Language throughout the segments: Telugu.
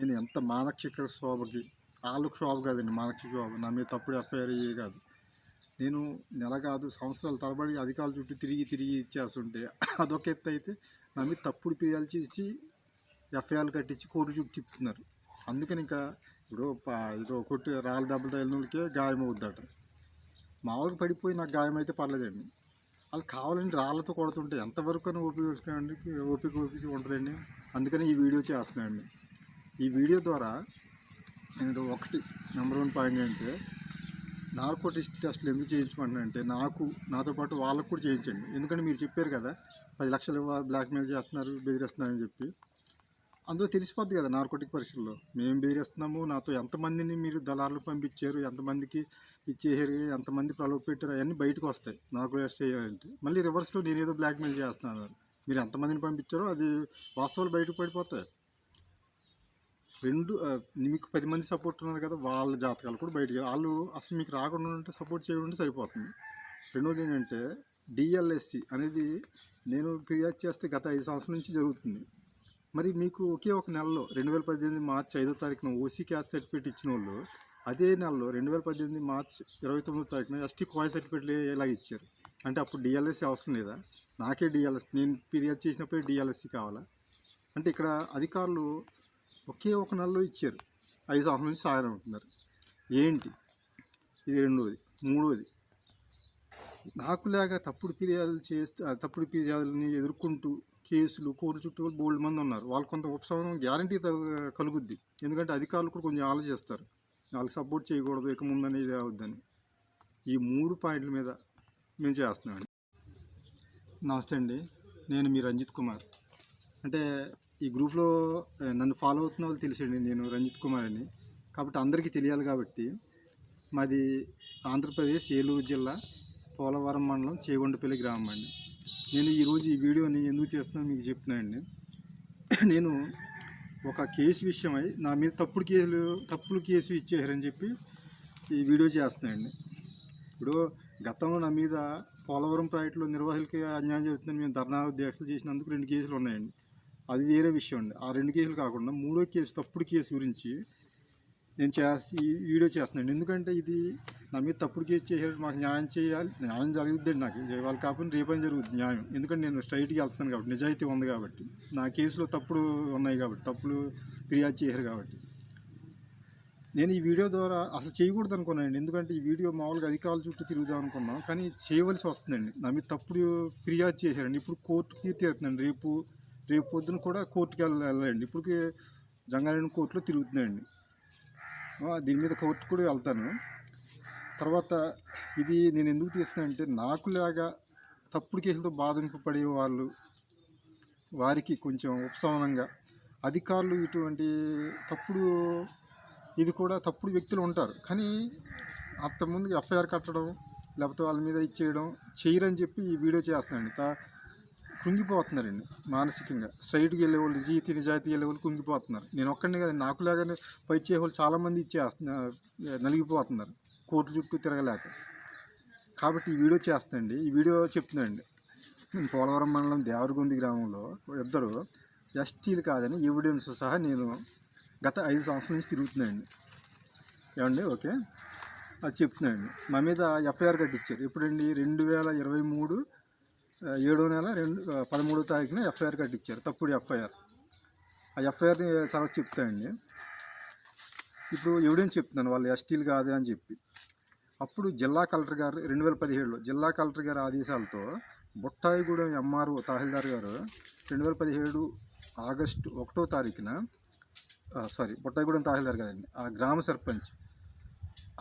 నేను ఎంత మానసిక శోభకి వాళ్ళకు శోభ కాదండి మానసిక శోభ. నా మీద తప్పుడు ఎఫ్ఐఆర్ అయ్యే కాదు. నేను నెల కాదు సంవత్సరాల తరబడి అధికారుల చుట్టూ తిరిగి తిరిగి ఇచ్చేస్తుంటే అదొక ఎత్తు అయితే నా మీద తప్పుడు ఫిర్యాదు చేసి ఎఫ్ఐఆర్లు కట్టించి కోర్టు చుట్టూ తిప్పుతున్నారు. అందుకని ఇంకా ఇప్పుడు ప- ఇదో కొట్టి రాళ్ళ దెబ్బలు తగిలిన వాళ్ళకే గాయం అవుద్దట. మామూలుగా పడిపోయి నాకు గాయం అయితే పర్లేదండి. వాళ్ళు కావాలని రాళ్ళతో కొడుతుంటే ఎంతవరకు అని ఓపిక వస్తాయండి ఓపిక ఓపిక ఉంటుందండి అందుకని ఈ వీడియో చేస్తున్నాయండి ఈ వీడియో ద్వారా నేను ఒకటి నెంబర్ వన్ పాయింట్ అంటే నార్కోటిస్ట్ టెస్ట్లు ఎందుకు చేయించమంటున్నా అంటే నాకు నాతో పాటు వాళ్ళకు కూడా చేయించండి. ఎందుకంటే మీరు చెప్పారు కదా పది లక్షలు బ్లాక్మెయిల్ చేస్తున్నారు బెదిరిస్తున్నారని చెప్పి. అందులో తెలిసిపోద్ది కదా నార్కోటిక్ పరీక్షల్లో. మేము బెదిరిస్తున్నాము నాతో ఎంతమందిని మీరు దళారులు పంపించారు ఎంతమందికి ఇచ్చేసారు ఎంతమంది ప్రలోభ పెట్టారు అవన్నీ బయటకు వస్తాయి. నాకు అరెస్ట్ చేయాలంటే. మళ్ళీ రివర్స్లో నేనేదో బ్లాక్మెయిల్ చేస్తున్నాను. మీరు ఎంతమందిని పంపించారో అది వాస్తవాలు బయటకు పడిపోతాయి. రెండు మీకు పది మంది సపోర్ట్ ఉన్నారు కదా వాళ్ళ జాతకాలు కూడా బయటకు వాళ్ళు అసలు మీకు రాకుండా ఉంటే సపోర్ట్ చేయడం సరిపోతుంది. రెండోది ఏంటంటే డిఎల్ఎస్సి అనేది నేను ఫిర్యాదు చేస్తే గత ఐదు సంవత్సరాల నుంచి జరుగుతుంది. మరి మీకు ఒకే ఒక నెలలో రెండు వేల పద్దెనిమిది మార్చి ఐదో తారీఖున ఓసీ క్యాస్ట్ సర్టిఫికేట్ ఇచ్చిన వాళ్ళు అదే నెలలో రెండు వేల పద్దెనిమిది మార్చి ఇరవై తొమ్మిదో తారీఖున ఎస్టీ కాయ్ సర్టిఫికేట్లు ఇలా ఇచ్చారు? అంటే అప్పుడు డిఎల్ఎస్సి అవసరం లేదా? నాకే డిఎల్ఎస్ నేను ఫిర్యాదు చేసినప్పుడే డిఎల్ఎస్సి కావాలా? అంటే ఇక్కడ అధికారులు ఒకే ఒక నెలలో ఇచ్చారు. ఐదు సంవత్సరాల నుంచి సాయం అవుతున్నారు. ఏంటి? ఇది రెండవది మూడవది నాకు లేక తప్పుడు ఫిర్యాదులు చేస్తే ఆ తప్పుడు ఫిర్యాదులని ఎదుర్కొంటూ కేసులు కోర్టు చుట్టూ బోల్డ్ మంది ఉన్నారు. వాళ్ళు కొంత ఉపశమనం గ్యారంటీ కలుగుద్ది. ఎందుకంటే అధికారులు కూడా కొంచెం ఆలోచిస్తారు. వాళ్ళకి సపోర్ట్ చేయకూడదు ఇక ముందని ఇది అవుద్దని. ఈ మూడు పాయింట్ల మీద మేము చేస్తున్నామండి నమస్తే అండి. నేను మీ రంజిత్ కుమార్. అంటే ఈ గ్రూప్లో నన్ను ఫాలో అవుతున్న వాళ్ళు తెలిసండి నేను రంజిత్ కుమార్ అని. కాబట్టి అందరికీ తెలియాలి కాబట్టి మాది ఆంధ్రప్రదేశ్ ఏలూరు జిల్లా పోలవరం మండలం చేగొండపల్లి గ్రామం అండి. నేను ఈరోజు ఈ వీడియోని ఎందుకు చేస్తున్నాను మీకు చెప్తున్నానండి. నేను ఒక కేసు విషయమై నా మీద తప్పుడు కేసులు తప్పుడు కేసు ఇచ్చేసారని చెప్పి ఈ వీడియో చేస్తున్నాయండి ఇప్పుడు గతంలో నా మీద పోలవరం ప్రాజెక్టులో నిర్వాహకులకి అన్యాయం జరుగుతుందని మేము ధర్నా దీక్షలు చేసినందుకు రెండు కేసులు ఉన్నాయండి. అది వేరే విషయం అండి. ఆ రెండు కేసులు కాకుండా మూడో కేసు తప్పుడు కేసు గురించి నేను చేసి ఈ వీడియో చేస్తున్నాను ఎందుకంటే ఇది నా మీద తప్పుడు కేసు చేసారు మాకు న్యాయం చేయాలి న్యాయం జరుగుద్దండి నాకు. ఇవాళ కాకుండా రేపని జరుగుతుంది న్యాయం. ఎందుకంటే నేను స్ట్రైట్గా వెళ్తున్నాను కాబట్టి నిజాయితీ ఉంది కాబట్టి. నా కేసులో తప్పుడు ఉన్నాయి కాబట్టి తప్పులు ఫిర్యాదు చేశారు కాబట్టి. నేను ఈ వీడియో ద్వారా అసలు చేయకూడదు అనుకున్నానండి. ఎందుకంటే ఈ వీడియో మామూలుగా అధికారుల చుట్టూ తిరుగుదాం అనుకున్నాం. కానీ చేయవలసి వస్తుందండి. నా మీద తప్పుడు ఫిర్యాదు చేశారండి. ఇప్పుడు కోర్టుకి తీరుతుందండి రేపు రేపు పొద్దున కూడా కోర్టుకి వెళ్ళ వెళ్ళండి ఇప్పటికి జంగారెడ్డి కోర్టులో తిరుగుతున్నాయండి. దీని మీద కోర్టు కూడా వెళ్తాను. తర్వాత ఇది నేను ఎందుకు తీస్తున్నానంటే నాకులాగా తప్పుడు కేసులతో బాధింపబడే వాళ్ళు వారికి కొంచెం ఉపశమనంగా అధికారులు ఇటువంటి తప్పుడు ఇది కూడా తప్పుడు వ్యక్తులు ఉంటారు. కానీ అంతకుముందు ఎఫ్ఐఆర్ కట్టడం లేకపోతే వాళ్ళ మీద ఇచ్చేయడం చేయరని చెప్పి ఈ వీడియో చేస్తున్నాను. తా కుంగిపోతున్నారండి మానసికంగా. స్ట్రైట్కి వెళ్ళే వాళ్ళు జీతి నిజాయితీ వెళ్ళే వాళ్ళు కుంగిపోతున్నారు. నేను ఒక్కడిని కదా నాకు లాగానే ఫైట్ చేసే వాళ్ళు చాలామంది ఇచ్చేస్తున్నారు నలిగిపోతున్నారు. కోర్టు చుట్టూ తిరగలేక. కాబట్టి ఈ వీడియో చేస్తానండి. ఈ వీడియో చెప్తున్నానండి. పోలవరం మండలం దేవరగొంది గ్రామంలో ఇద్దరు ఎస్టీలు కాదని ఎవిడెన్స్ సహా నేను గత ఐదు సంవత్సరాల నుంచి తిరుగుతున్నాయండి ఏమండి? ఓకే. అది చెప్తున్నాయండి మా మీద ఎఫ్ఐఆర్ కట్టించారు. ఎప్పుడండి? రెండు వేల ఇరవై మూడు ఏడో నెల రెండు పదమూడో తారీఖున ఎఫ్ఐఆర్ కట్టించారు. తప్పుడు ఎఫ్ఐఆర్. ఆ ఎఫ్ఐఆర్ని తర్వాత చెప్తాయండి ఇప్పుడు ఎవిడెన్స్ చెప్తున్నాను వాళ్ళు ఎస్టీలు కాదే అని చెప్పి. అప్పుడు జిల్లా కలెక్టర్ గారు రెండు వేల పదిహేడులో జిల్లా కలెక్టర్ గారి ఆదేశాలతో బొట్టాయిగూడెం ఎంఆర్ఓ తహసీల్దార్ గారు రెండు వేల పదిహేడు ఆగస్టు ఒకటో తారీఖున సారీ బొట్టాయిగూడెం తహసీల్దార్ కదండి ఆ గ్రామ సర్పంచ్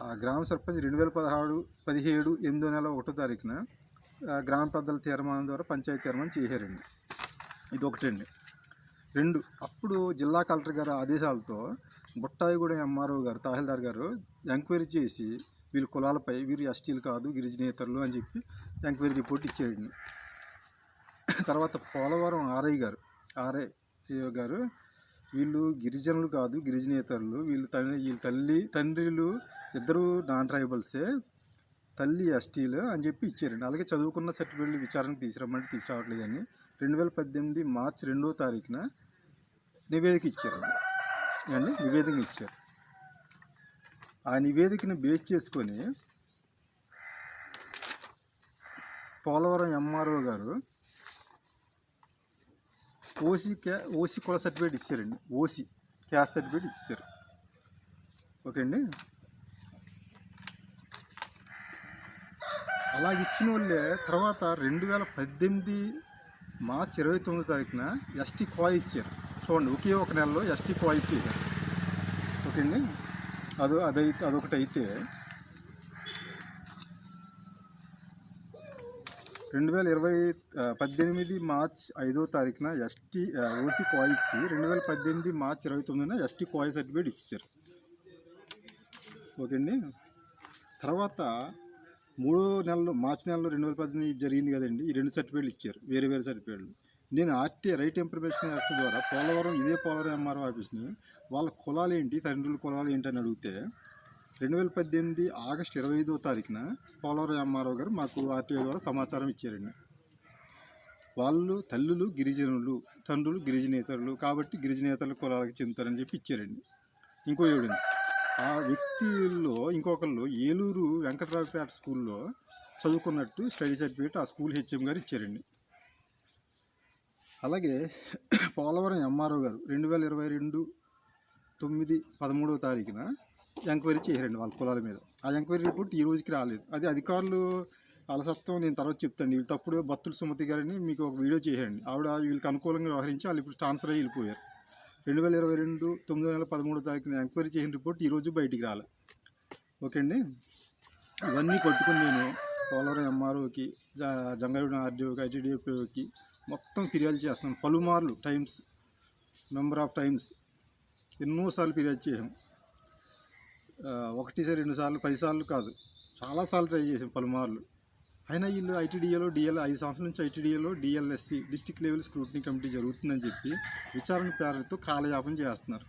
ఆ గ్రామ సర్పంచ్ రెండు వేల పదహారు పదిహేడు ఎనిమిదో నెల ఒకటో తారీఖున గ్రామ పెద్దల తీర్మానం ద్వారా పంచాయతీ తీర్మానం చేశారండి. ఇది ఒకటండి రెండు అప్పుడు జిల్లా కలెక్టర్ గారి ఆదేశాలతో బుట్టాయిగూడ ఎంఆర్ఓ గారు తహసీల్దార్ గారు ఎంక్వైరీ చేసి వీళ్ళ కులాలపై వీరు ఎస్టీలు కాదు గిరిజనేతరులు అని చెప్పి ఎంక్వైరీ రిపోర్ట్ ఇచ్చేయండి తర్వాత పోలవరం ఆర్ఐ గారు ఆర్ఐ గారు వీళ్ళు గిరిజనులు కాదు గిరిజనేతరులు వీళ్ళు తల్లి వీళ్ళ తల్లి తండ్రిలు ఇద్దరు నాన్ ట్రైబల్సే తల్లి ఎస్టీలు అని చెప్పి ఇచ్చారండి అలాగే చదువుకున్న సర్టిఫికేట్లు విచారణకు తీసుకురమ్మంటే తీసుకురావట్లేదని రెండు వేల పద్దెనిమిది మార్చి రెండో తారీఖున నివేదిక ఇచ్చారండి అండి నివేదిక ఇచ్చారు. ఆ నివేదికను బేస్ చేసుకొని పోలవరం ఎంఆర్ఓ గారు ఓసీ క్యా ఓసీ కుల సర్టిఫికేట్ ఇచ్చారండి. ఓసీ క్యాస్ట్ సర్టిఫికేట్ ఇచ్చారు. ఓకే అండి అలా ఇచ్చిన వాళ్ళే తర్వాత రెండు వేల పద్దెనిమిది మార్చి ఇరవై తొమ్మిది తారీఖున ఎస్టీ కాయ్ ఇచ్చారు చూడండి ఒకే ఒక నెలలో ఎస్టీ కాయ్ ఇచ్చారు ఓకే అండి అది అదైతే అదొకటి అయితే రెండు వేల ఇరవై పద్దెనిమిది మార్చ్ ఐదో తారీఖున ఎస్టీ ఓసీ కాయ్ ఇచ్చి రెండు వేల పద్దెనిమిది మార్చ్ ఇరవై తొమ్మిదిన ఎస్టీ కాయ్ సర్టిఫికేట్ ఇచ్చారు ఓకే అండి తర్వాత మూడో నెలలో మార్చి నెలలో రెండు వేల పద్దెనిమిది జరిగింది కదండి. ఈ రెండు సర్టిఫికేట్లు ఇచ్చారు. వేరే వేరే సర్టిఫికేట్లు. నేను ఆర్టీ రైట్ ఇన్ఫర్మేషన్ యాక్ట్ ద్వారా పోలవరం ఇదే పోలవరం ఎంఆర్ఓ ఆఫీస్ని వాళ్ళ కులాలు ఏంటి తండ్రుల కులాలు ఏంటి అని అడిగితే రెండు వేల పద్దెనిమిది ఆగస్ట్ ఇరవై ఐదో తారీఖున పోలవరం ఎంఆర్ఓ గారు మాకు ఆర్టీఐ ద్వారా సమాచారం ఇచ్చారండి. వాళ్ళు తల్లులు గిరిజనులు తండ్రులు గిరిజనేతరులు కాబట్టి గిరిజనేతరుల కులాలకు చెందుతారని చెప్పి ఇచ్చారండి. ఇంకో ఎవిడెన్స్ ఆ వ్యక్తిలో ఇంకొకళ్ళు ఏలూరు వెంకటరావుపేట స్కూల్లో చదువుకున్నట్టు స్టడీ సర్టిఫికేట్ ఆ స్కూల్ హెచ్ఎం గారు ఇచ్చారండి. అలాగే పోలవరం ఎంఆర్ఓ గారు రెండు వేల ఇరవై రెండు తొమ్మిది పదమూడవ తారీఖున ఎంక్వైరీ చేశారండి వాళ్ళ కులాల మీద. ఆ ఎంక్వైరీ రిపోర్ట్ ఈ రోజుకి రాలేదు. అది అధికారులు అలసత్వం నేను తర్వాత చెప్తాను. వీళ్ళు తప్పుడు బత్తుల సుమతి గారిని మీకు ఒక వీడియో చేయండి ఆవిడ వీళ్ళకి అనుకూలంగా వ్యవహరించి వాళ్ళు ఇప్పుడు ట్రాన్స్ఫర్ అయ్యి వెళ్ళిపోయారు. రెండు వేల ఇరవై రెండు తొమ్మిది నెల పదమూడో తారీఖున ఎంక్వైరీ చేసిన రిపోర్ట్ ఈరోజు బయటికి రాలే. ఓకే అండి? ఇవన్నీ పట్టుకుని నేను పోలవరం ఎంఆర్ఓకి జంగారెడ్డి ఆర్డీఓకి ఐటీడీఓకి మొత్తం ఫిర్యాదు చేస్తున్నాను. పలుమార్లు టైమ్స్ నెంబర్ ఆఫ్ టైమ్స్ ఎన్నోసార్లు ఫిర్యాదు చేసాం ఒకటిసారి రెండు సార్లు పది సార్లు కాదు చాలాసార్లు ట్రై చేసాం పలుమార్లు. అయినా వీళ్ళు ఐటీడీఏలో డిఎల్ ఐదు సంవత్సరాల నుంచి ఐటీడీఏలో DLSC district level scrutiny committee జరుగుతుందని చెప్పి విచారణ పేరుతో కాలయాపన చేస్తున్నారు.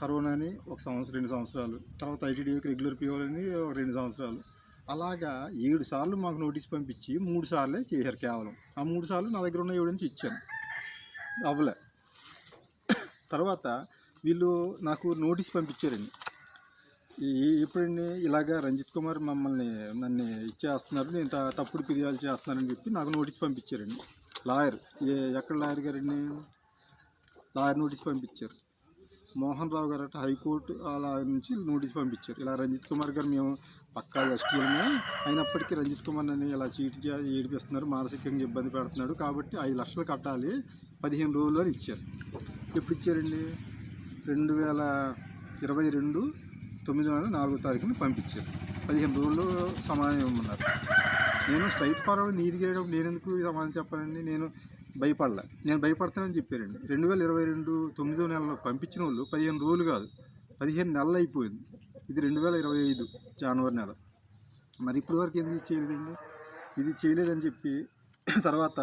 కరోనాని ఒక సంవత్సరం రెండు సంవత్సరాలు తర్వాత ఐటీడీఏకి రెగ్యులర్ పిఓలని ఒక రెండు సంవత్సరాలు. అలాగా ఏడు సార్లు మాకు నోటీస్ పంపించి మూడు సార్లే చేశారు కేవలం. ఆ మూడు సార్లు నా దగ్గర ఉన్న ఎవిడెన్స్ ఇచ్చాను. అవ్వలే. తర్వాత వీళ్ళు నాకు నోటీస్ పంపించారండి. ఈ ఎప్పుడండి ఇలాగా రంజిత్ కుమార్ మమ్మల్ని నన్ను ఇచ్చేస్తున్నారు నేను తప్పుడు ఫిర్యాదు చేస్తున్నానని చెప్పి నాకు నోటీస్ పంపించారండి. లాయర్ ఏ ఎక్కడ లాయర్ గారండి? లాయర్ నోటీస్ పంపించారు. మోహన్ రావు గారు అట హైకోర్టు అలా నుంచి నోటీస్ పంపించారు. ఇలా రంజిత్ కుమార్ గారు మేము పక్కా ఎస్టీఎల్మే అయినప్పటికీ రంజిత్ కుమార్ నన్ను ఇలా చీట్ చే ఏడిపిస్తున్నారు మానసికంగా ఇబ్బంది పెడుతున్నాడు కాబట్టి ఐదు లక్షలు కట్టాలి పదిహేను రోజుల్లో ఇచ్చారు. ఎప్పుడు ఇచ్చారండి? రెండు వేల ఇరవై రెండు తొమ్మిది నెల నాలుగో తారీఖున పంపించారు. పదిహేను రోజుల్లో సమాధానం ఇవ్వమన్నారు. నేను స్ట్రైట్ ఫార్వర్డ్ నీతి గేయడం నేను ఎందుకు సమాధానం చెప్పానండి నేను భయపడలే. నేను భయపడతానని చెప్పారండి. రెండు వేల ఇరవై రెండు తొమ్మిదో నెలలో పంపించిన వాళ్ళు పదిహేను రోజులు కాదు పదిహేను నెలలు అయిపోయింది. ఇది రెండు వేల ఇరవై ఐదు జనవరి నెల. మరి ఇప్పటి వరకు ఎందుకు చేయలేదండి? ఇది చేయలేదని చెప్పి తర్వాత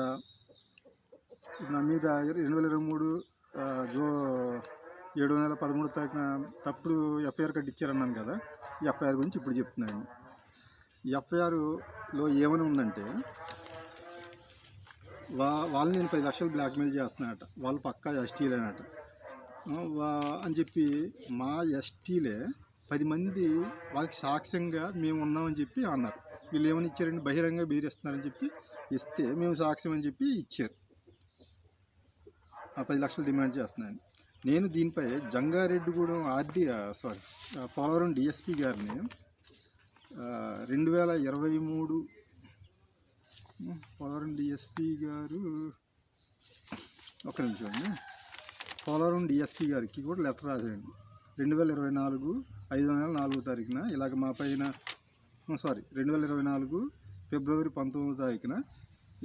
నా మీద రెండు వేల ఇరవై మూడు జో ఏడు నెల పదమూడో తారీఖున తప్పుడు ఎఫ్ఐఆర్ కట్టి ఇచ్చారన్నాను కదా ఈ ఎఫ్ఐఆర్ గురించి ఇప్పుడు చెప్తున్నాను. ఎఫ్ఐఆర్లో ఏమని ఉందంటే వా వాళ్ళని నేను పది లక్షలు బ్లాక్మెయిల్ చేస్తున్నాట వాళ్ళు పక్కా ఎస్టీలేనట. ఆ, వా అని చెప్పి మా ఎస్టీలే పది మంది వాళ్ళకి సాక్ష్యంగా మేము ఉన్నామని చెప్పి అన్నారు. వీళ్ళు ఏమని ఇచ్చారండి? బహిరంగ బీరేస్తున్నారని చెప్పి ఇస్తే మేము సాక్ష్యం అని చెప్పి ఇచ్చారు. ఆ పది లక్షలు డిమాండ్ చేస్తున్నాను. నేను దీనిపై Jangareddygudem RD sorry Polavaram DSP గారిని రెండు వేల ఇరవై మూడు పోలవరం డిఎస్పి గారు ఒక నిమిషం అండి పోలవరం డిఎస్పి గారికి కూడా లెటర్ రాసేయండి. రెండు వేల ఇరవై నాలుగు ఐదో నెల నాలుగో తారీఖున ఇలాగ మా పైన సారీ రెండు వేల ఇరవై నాలుగు ఫిబ్రవరి పంతొమ్మిదో తారీఖున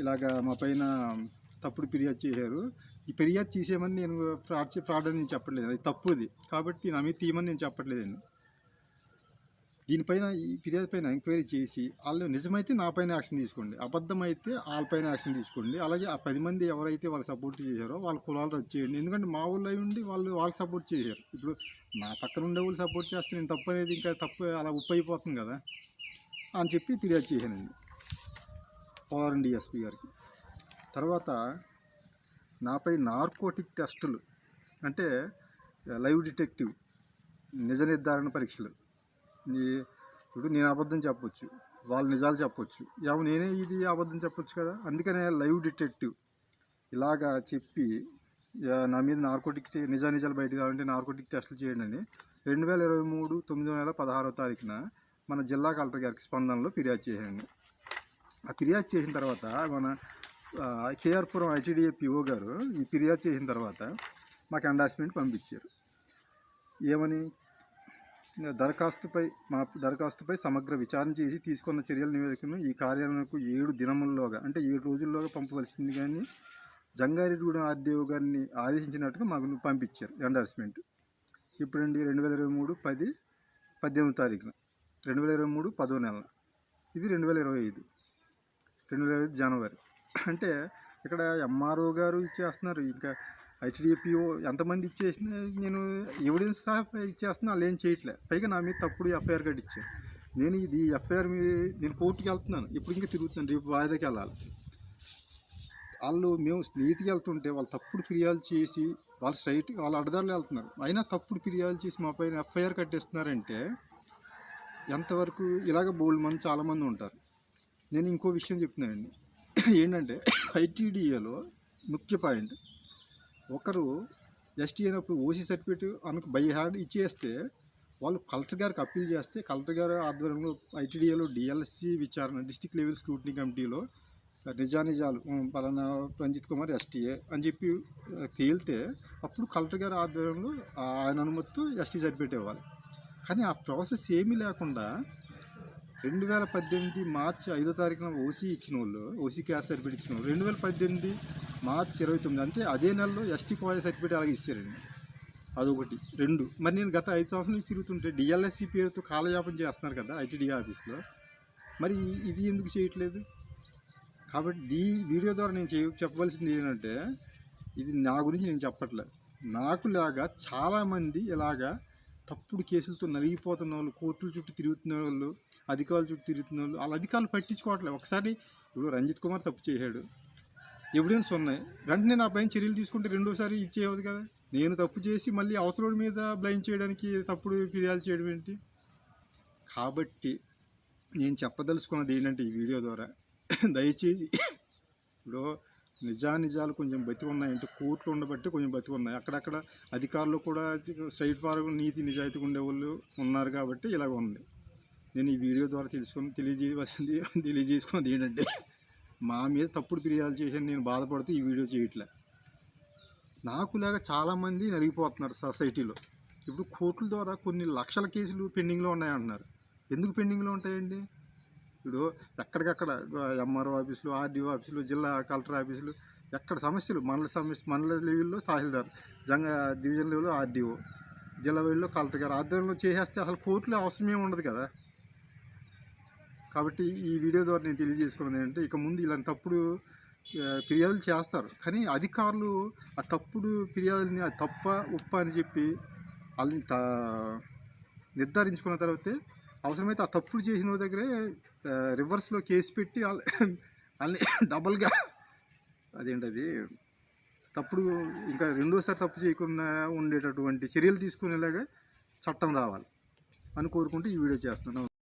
ఇలాగ మా పైన తప్పుడు ఫిర్యాదు చేశారు. ఈ ఫిర్యాదు చేసేమని నేను ఫ్రాడ్ చే- ఫ్రాడ్ అని నేను చెప్పట్లేదు. అది తప్పుది. కాబట్టి నా మీద తీయమని నేను చెప్పట్లేదండి దీనిపైన ఈ ఫిర్యాదు పైన ఎంక్వైరీ చేసి వాళ్ళు నిజమైతే నా పైన యాక్షన్ తీసుకోండి. అబద్ధమైతే వాళ్ళపైన యాక్షన్ తీసుకోండి. అలాగే ఆ పది మంది ఎవరైతే వాళ్ళు సపోర్ట్ చేశారో వాళ్ళ కులాలు రద్దు చేయండి. ఎందుకంటే మా ఊళ్ళో ఉండి వాళ్ళు వాళ్ళకి సపోర్ట్ చేశారు. ఇప్పుడు నా పక్కన ఉండే వాళ్ళు సపోర్ట్ చేస్తే నేను తప్పు అనేది ఇంకా తప్పు అలా ఉప్పు అయిపోతుంది కదా అని చెప్పి ఫిర్యాదు చేశానండి. పోలారం ఎస్పీ గారికి. తర్వాత నాపై నార్కోటిక్ టెస్టులు అంటే లైవ్ డిటెక్టివ్ నిజ నిర్ధారణ పరీక్షలు. ఇప్పుడు నేను అబద్ధం చెప్పొచ్చు వాళ్ళు నిజాలు చెప్పొచ్చు. ఏమో నేనే ఇది అబద్ధం చెప్పొచ్చు కదా? అందుకనే లైవ్ డిటెక్టివ్ ఇలాగా చెప్పి నా మీద నార్కోటిక్ నిజా నిజాలు బయటకు కావాలంటే నార్కోటిక్ టెస్టులు చేయండి అని రెండు వేల ఇరవై మూడు తొమ్మిదో నెల పదహారో తారీఖున మన జిల్లా కలెక్టర్ గారికి స్పందనలో ఫిర్యాదు చేశాను. ఆ ఫిర్యాదు చేసిన తర్వాత మన కేఆర్పురం ఐటీడీఏ పిఓ గారు ఈ ఫిర్యాదు చేసిన తర్వాత మాకు ఎండార్స్మెంట్ పంపించారు. ఏమని? దరఖాస్తుపై మా దరఖాస్తుపై సమగ్ర విచారణ చేసి తీసుకున్న చర్యల నివేదికను ఈ కార్యాలయంకు ఏడు దినముల్లోగా అంటే ఏడు రోజుల్లోగా పంపవలసింది కానీ జంగారెడ్డిగూడెం ఆర్డీఓ గారిని ఆదేశించినట్టుగా మాకు పంపించారు ఎండార్స్మెంట్ ఇప్పుడండి రెండు వేల ఇరవై మూడు పది పద్దెనిమిది తారీఖున. రెండు వేల ఇరవై మూడు పదో నెల. ఇది రెండు వేల ఇరవై ఐదు. రెండు వేల ఐదు జనవరి. అంటే ఇక్కడ ఎంఆర్ఓ గారు ఇచ్చేస్తున్నారు. ఇంకా ఐటీడీపీఓ ఎంతమంది ఇచ్చేసినా నేను ఎవిడెన్స్ సహా ఇచ్చేస్తున్నా. వాళ్ళు ఏం చేయట్లే. పైగా నా మీద తప్పుడు ఎఫ్ఐఆర్ కార్డు ఇచ్చాను నేను ఇది ఎఫ్ఐఆర్ మీద నేను కోర్టుకి వెళ్తున్నాను. ఇప్పుడు ఇంకా తిరుగుతున్నాను. రేపు వాయిదాకి వెళ్ళాలి. వాళ్ళు మేము నీతికి వెళ్తుంటే వాళ్ళు తప్పుడు ఫిర్యాదు చేసి వాళ్ళు స్ట్రైట్ వాళ్ళు అడదారులు వెళ్తున్నారు. అయినా తప్పుడు ఫిర్యాదు చేసి మా పైన ఎఫ్ఐఆర్ కట్టేస్తున్నారంటే ఎంతవరకు ఇలాగ బోల్డ్ మంది చాలామంది ఉంటారు. నేను ఇంకో విషయం చెప్తున్నానండి. ఏంటంటే ఐటీడీఏలో ముఖ్య పాయింట్. ఒకరు ఎస్టీ అయినప్పుడు ఓసీ సర్టిఫికేట్ అనుకు బై హ్యాండ్ ఇచ్చేస్తే వాళ్ళు కలెక్టర్ గారికి అప్పీల్ చేస్తే కలెక్టర్ గారు ఆధ్వర్యంలో ఐటీడీఏలో డిఎల్సి విచారణ డిస్టిక్ లెవెల్ స్క్రూటినీ కమిటీలో నిజానిజాలు పలానా రంజిత్ కుమార్ ఎస్టీఏ అని చెప్పి తేలితే అప్పుడు కలెక్టర్ గారి ఆధ్వర్యంలో ఆయన అనుమతితో ఎస్టీ సర్టిఫికేట్ ఇవ్వాలి. కానీ ఆ ప్రాసెస్ ఏమీ లేకుండా రెండు వేల పద్దెనిమిది మార్చి ఐదో తారీఖున ఓసీ ఇచ్చిన వాళ్ళు ఓసీ క్యాస్ట్ సర్టిఫికేట్ ఇచ్చిన వాళ్ళు రెండు వేల పద్దెనిమిది మార్చి ఇరవై తొమ్మిది అంటే అదే నెలలో ఎస్టీ కోయ సర్టిఫికేట్ అలాగే ఇచ్చారండి. అదొకటి. రెండు. మరి నేను గత ఐదు సంవత్సరాల నుంచి తిరుగుతుంటే డిఎల్ఎస్సి పేరుతో కాలయాపన చేస్తున్నారు కదా ఐటీడీ ఆఫీస్లో. మరి ఇది ఎందుకు చేయట్లేదు? కాబట్టి దీ వీడియో ద్వారా నేను చేయ చెప్పవలసింది ఏంటంటే ఇది నా గురించి నేను చెప్పట్లేదు నాకు లాగా చాలామంది ఇలాగా తప్పుడు కేసులతో నలిగిపోతున్న వాళ్ళు కోర్టుల చుట్టూ తిరుగుతున్న వాళ్ళు అధికారుల చుట్టూ తిరుగుతున్న వాళ్ళు వాళ్ళ అధికారులు పట్టించుకోవట్లేదు. ఒకసారి ఇప్పుడు రంజిత్ కుమార్ తప్పు చేశాడు. ఎవిడెన్స్ ఉన్నాయి. వెంటనే నా పైన చర్యలు తీసుకుంటే రెండోసారి ఇది చేయవద్దు కదా. నేను తప్పు చేసి మళ్ళీ అవతలోడి మీద బ్లైండ్ చేయడానికి తప్పుడు ఫిర్యాదు చేయడం ఏంటి? కాబట్టి నేను చెప్పదలుచుకున్నది ఏంటంటే ఈ వీడియో ద్వారా దయచేసి ఇప్పుడు నిజానిజాలు కొంచెం బతికి ఉన్నాయంటే కోర్టులు ఉండబట్టి కొంచెం బతికి ఉన్నాయి అక్కడక్కడ అధికారులు కూడా స్ట్రైట్ ఫార్వర్డ్ నీతి నిజాయితీగా ఉండేవాళ్ళు ఉన్నారు కాబట్టి ఇలాగ ఉంది. నేను ఈ వీడియో ద్వారా తెలుసుకొని తెలియజేయవలసింది తెలియజేసుకున్నది ఏంటంటే మా మీద తప్పుడు ఫిర్యాదు చేశాను నేను బాధపడుతూ ఈ వీడియో చేయట్లే. నాకులాగా చాలామంది నలిగిపోతున్నారు సొసైటీలో. ఇప్పుడు కోర్టుల ద్వారా కొన్ని లక్షల కేసులు పెండింగ్లో ఉన్నాయంటున్నారు. ఎందుకు పెండింగ్లో ఉంటాయండి? ఇప్పుడు ఎక్కడికక్కడ ఎంఆర్ఓ ఆఫీసులు ఆర్డీఓ ఆఫీసులు జిల్లా కలెక్టర్ ఆఫీసులు ఎక్కడ సమస్యలు మండల సమస్య మండల లెవెల్లో తహసీల్దార్ జంగ డివిజన్ లెవెల్లో ఆర్డీఓ జిల్లా లెవెల్లో కలెక్టర్ గారు ఆధ్వర్యంలో చేసేస్తే అసలు కోర్టులో అవసరమే ఉండదు కదా? కాబట్టి ఈ వీడియో ద్వారా నేను తెలియజేసుకున్నది ఏంటంటే ఇక ముందు ఇలాంటి తప్పుడు ఫిర్యాదులు చేస్తారు. కానీ అధికారులు ఆ తప్పుడు ఫిర్యాదులని అది తప్ప ఉప్ప అని చెప్పి వాళ్ళని త నిర్ధారించుకున్న తర్వాతే అవసరమైతే ఆ తప్పుడు చేసిన దగ్గరే రివర్స్లో కేసు పెట్టి వాళ్ళ వాళ్ళని డబల్గా అదేంటది తప్పుడు ఇంకా రెండోసారి తప్పు చేయకుండా ఉండేటటువంటి చర్యలు తీసుకునేలాగా చట్టం రావాలి అని కోరుకుంటూ ఈ వీడియో చేస్తున్నాను.